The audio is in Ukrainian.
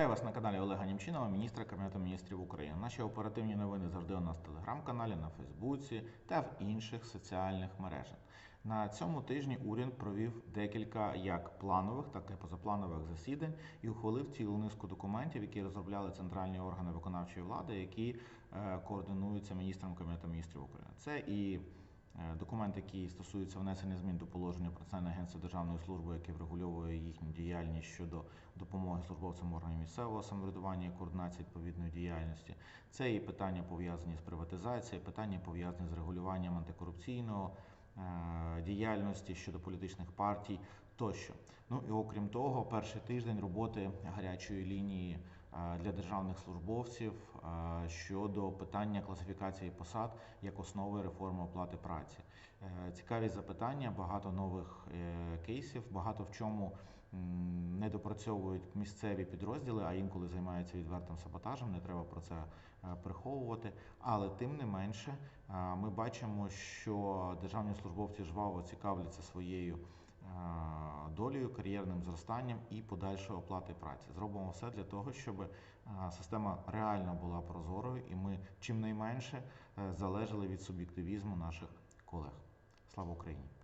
Вітаю вас на каналі Олега Німчинова, міністра Кабінету міністрів України. Наші оперативні новини завжди у нас в телеграм-каналі, на Фейсбуці та в інших соціальних мережах. На цьому тижні уряд провів декілька як планових, так і позапланових засідань і ухвалив цілу низку документів, які розробляли центральні органи виконавчої влади, які е, координуються міністром Кабінету міністрів України. Це і Документ, який стосується внесення змін до положення про Національне агентство державної служби, яке врегульовує їхню діяльність щодо допомоги службовцям органів місцевого самоврядування і координації відповідної діяльності. Це і питання пов'язані з приватизацією, питання пов'язані з регулюванням антикорупційного е, діяльності щодо політичних партій тощо. Ну і окрім того, перший тиждень роботи гарячої лінії е, для державних службовців е, щодо питання класифікації посад як основи реформи оплати праці. Е, Цікаві запитання, багато нових е, кейсів, багато в чому не допрацьовують місцеві підрозділи, а інколи займаються відвертим саботажем. Не треба про це е, приховувати. Але тим не менше, е, ми бачимо, що державні службовці жваво цікавляться своєю е, долею, кар'єрним зростанням і подальшою оплати праці. Зробимо все для того, щоб е, система реально була прозорою, і ми чим найменше е, залежали від суб'єктивізму наших колег. Слава Україні!